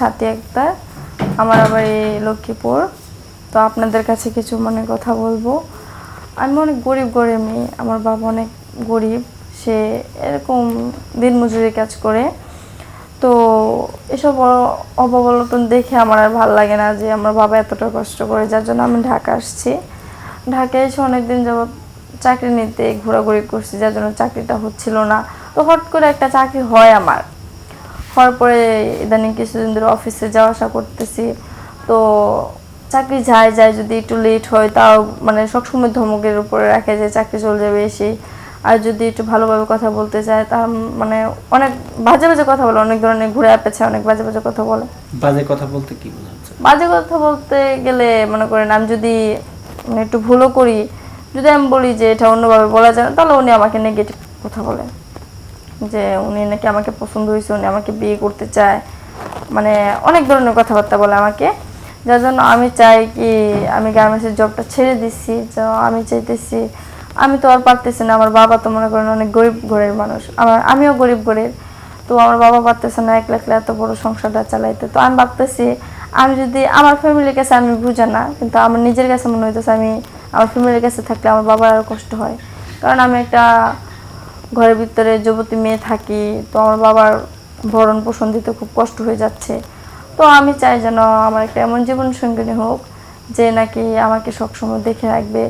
ছাতি একটা, আমার আবার এই লক্ষ্মীপুর। তো আপনাদের কাছে কিছু মানে কথা বলব। আমি অনেক গরিব গরিব মেয়ে, আমার বাবা অনেক গরিব, সে এরকম দিনমজুরি কাজ করে। তো এসব অ- অববলতন দেখে আমার আর ভালো লাগে না যে আমার বাবা এতটা কষ্ট করে, যার জন্য আমি ঢাকা আসছি। ঢাকায় এসে অনেকদিন যাবত চাকরি নিতে ঘোরাঘুরি করছি, যার জন্য চাকরিটা হচ্ছিল না। তো হট করে একটা চাকরি হয় আমার। হওয়ার পরে ইদানিং কিছুদিন ধরে অফিসে যাওয়া আসা করতেছি। তো চাকরি যায় যায় যদি একটু লেট হয় তাও মানে সবসময় ধমকের উপরে রাখে যে চাকরি চলে যাবে এসে। আর যদি একটু ভালোভাবে কথা বলতে চায় তা মানে অনেক বাজে বাজে কথা বলে অনেক ধরনের ঘুরে পেছে অনেক বাজে বাজে কথা বলে। বাজে কথা বলতে কি বোঝাচ্ছে বাজে কথা বলতে গেলে মনে করেন আমি যদি মানে একটু ভুলও করি যদি আমি বলি যে এটা অন্যভাবে বলা যায় না তাহলে উনি আমাকে নেগেটিভ কথা বলে যে উনি নাকি আমাকে পছন্দ হয়েছে, উনি আমাকে বিয়ে করতে চায়। মানে অনেক ধরনের কথাবার্তা বলে আমাকে। যার জন্য আমি চাই কি, আমি গার্মেন্টসের জবটা ছেড়ে দিচ্ছি আমি চাইতেছি, আমি তো আর পারতেছি না। আমার বাবা তো মনে করেন অনেক গরিব ঘরের মানুষ। আমার, আমিও গরিব ঘরের। তো আমার বাবা পারতেছে না একলা একলা এত বড় সংসারটা চালাইতে। তো আমি ভাবতেছি, আমি যদি আমার ফ্যামিলির কাছে আমি বুঝে না, কিন্তু আমার নিজের কাছে মনে হইতেছে আমি আমার ফ্যামিলির কাছে থাকলে আমার বাবার আরও কষ্ট হয়। কারণ আমি একটা ঘরের ভিতরে যুবতী মেয়ে থাকি, তো আমার বাবার ভরণ পোষণ দিতে খুব কষ্ট হয়ে যাচ্ছে। তো আমি চাই যেন আমার একটা এমন জীবন সঙ্গিনী হোক, যে নাকি আমাকে সবসময় দেখে রাখবে।